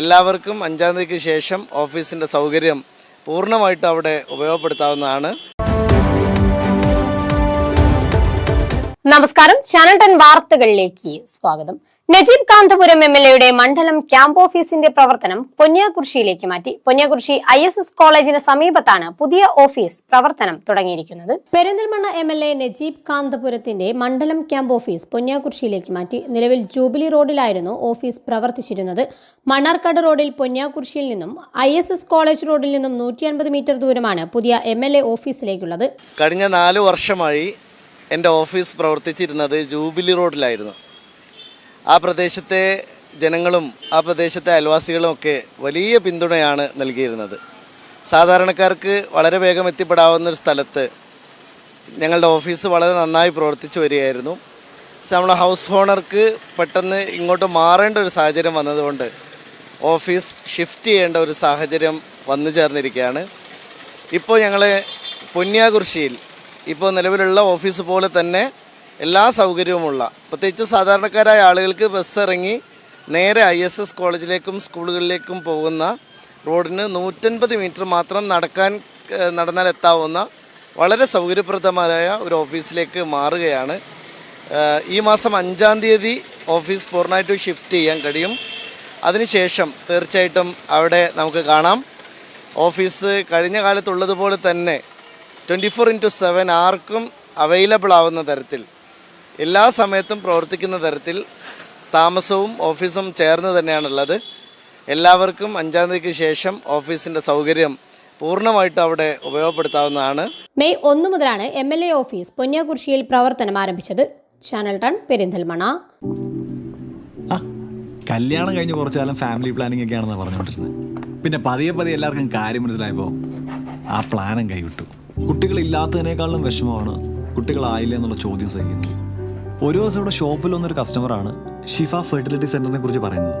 എല്ലാവർക്കും അഞ്ചാം തീയതിക്ക് ശേഷം ഓഫീസിന്റെ സൗകര്യം പൂർണമായിട്ട് അവിടെ ഉപയോഗപ്പെടുത്താവുന്നതാണ്. നമസ്കാരം. ചാനൽ ടെൻ വാർത്തകളിലേക്ക് സ്വാഗതം. നജീബ് കാന്തപുരം എം എൽ എയുടെ മണ്ഡലം ക്യാമ്പ് ഓഫീസിന്റെ പ്രവർത്തനം പൊന്നിയാകുർശിയിലേക്ക് മാറ്റി. പൊന്നിയാകുർശി ഐ എസ് എസ് കോളേജിന് സമീപത്താണ് പുതിയ ഓഫീസ് പ്രവർത്തനം തുടങ്ങിയിരിക്കുന്നത്. Perinthalmanna M L A Najeeb കാന്തപുരത്തിന്റെ മണ്ഡലം ക്യാമ്പ് ഓഫീസ് പൊന്നിയാകുർശിയിലേക്ക് മാറ്റി. നിലവിൽ ജൂബിലി റോഡിലായിരുന്നു ഓഫീസ് പ്രവർത്തിച്ചിരുന്നത്. മണ്ണാർക്കാട് റോഡിൽ പൊന്നിയാകുർശിയിൽ നിന്നും ഐ എസ് എസ് കോളേജ് റോഡിൽ നിന്നും നൂറ്റി അൻപത് മീറ്റർ ദൂരമാണ് പുതിയ എം എൽ എ ഓഫീസിലേക്കുള്ളത്. കഴിഞ്ഞ നാല് വർഷമായി എന്റെ ഓഫീസ് പ്രവർത്തിച്ചിരുന്നത് ജൂബിലി റോഡിലായിരുന്നു. ആ പ്രദേശത്തെ ജനങ്ങളും ആ പ്രദേശത്തെ അയൽവാസികളും ഒക്കെ വലിയ പിന്തുണയാണ് നൽകിയിരുന്നത്. സാധാരണക്കാർക്ക് വളരെ വേഗം എത്തിപ്പെടാവുന്ന ഒരു സ്ഥലത്ത് ഞങ്ങളുടെ ഓഫീസ് വളരെ നന്നായി പ്രവർത്തിച്ചു വരികയായിരുന്നു. പക്ഷെ നമ്മളെ ഹൗസ് ഓണർക്ക് പെട്ടെന്ന് ഇങ്ങോട്ട് മാറേണ്ട ഒരു സാഹചര്യം വന്നതുകൊണ്ട് ഓഫീസ് ഷിഫ്റ്റ് ചെയ്യേണ്ട ഒരു സാഹചര്യം വന്നു ചേർന്നിരിക്കുകയാണ്. ഇപ്പോൾ ഞങ്ങൾ പൊന്നിയാകുർശിയിൽ ഇപ്പോൾ നിലവിലുള്ള ഓഫീസ് പോലെ തന്നെ എല്ലാ സൗകര്യവുമുള്ള. പ്രത്യേകിച്ച് സാധാരണക്കാരായ ആളുകൾക്ക് ബസ് ഇറങ്ങി നേരെ ഐ എസ് എസ് കോളേജിലേക്കും സ്കൂളുകളിലേക്കും പോകുന്ന റോഡിന് നൂറ്റൻപത് മീറ്റർ മാത്രം നടക്കാൻ നടന്നാൽ എത്താവുന്ന വളരെ സൗകര്യപ്രദമായ ഒരു ഓഫീസിലേക്ക് മാറുകയാണ്. ഈ മാസം അഞ്ചാം തീയതി ഓഫീസ് പൂർണമായിട്ടും ഷിഫ്റ്റ് ചെയ്യാൻ കഴിയും. അതിനുശേഷം തീർച്ചയായിട്ടും അവിടെ നമുക്ക് കാണാം. ഓഫീസ് കഴിഞ്ഞ കാലത്തുള്ളതുപോലെ തന്നെ ട്വന്റി ഫോർ ഇന്റു സെവൻ ആർക്കും അവൈലബിൾ ആവുന്ന തരത്തിൽ എല്ലാ സമയത്തും പ്രവർത്തിക്കുന്ന തരത്തിൽ താമസവും ഓഫീസും ചേർന്ന് തന്നെയാണുള്ളത്. എല്ലാവർക്കും അഞ്ചാം തീയതിക്ക് ശേഷം ഓഫീസിന്റെ സൗകര്യം പൂർണമായിട്ട് അവിടെ ഉപയോഗപ്പെടുത്താവുന്നതാണ്. മെയ് ഒന്ന് മുതലാണ് എം എൽ എ ഓഫീസ് പൊന്നിയാകുർശിയിൽ പ്രവർത്തനം ആരംഭിച്ചത്. ചാനൽ ടൺ പെരിന്തൽമണ ആ കല്യാണം കഴിഞ്ഞ് കുറച്ചു കാലം ഫാമിലി പ്ലാനിംഗ് ഒക്കെ ആണെന്ന് പറഞ്ഞുകൊണ്ടിരുന്നത് പിന്നെ പതിയെ പതിയെ എല്ലാവർക്കും കാര്യം മനസ്സിലായപ്പോൾ ആ പ്ലാനും കൈവിട്ടു. കുട്ടികളില്ലാത്തതിനേക്കാളും വിഷമമാണ് കുട്ടികളായില്ല എന്നുള്ള ചോദ്യം സഹിക്കുന്നത്. ഒരു ദിവസം ഇവിടെ ഷോപ്പിൽ വന്നൊരു കസ്റ്റമറാണ് ഷിഫ ഫെർട്ടിലിറ്റി സെന്ററിനെ കുറിച്ച് പറയുന്നത്.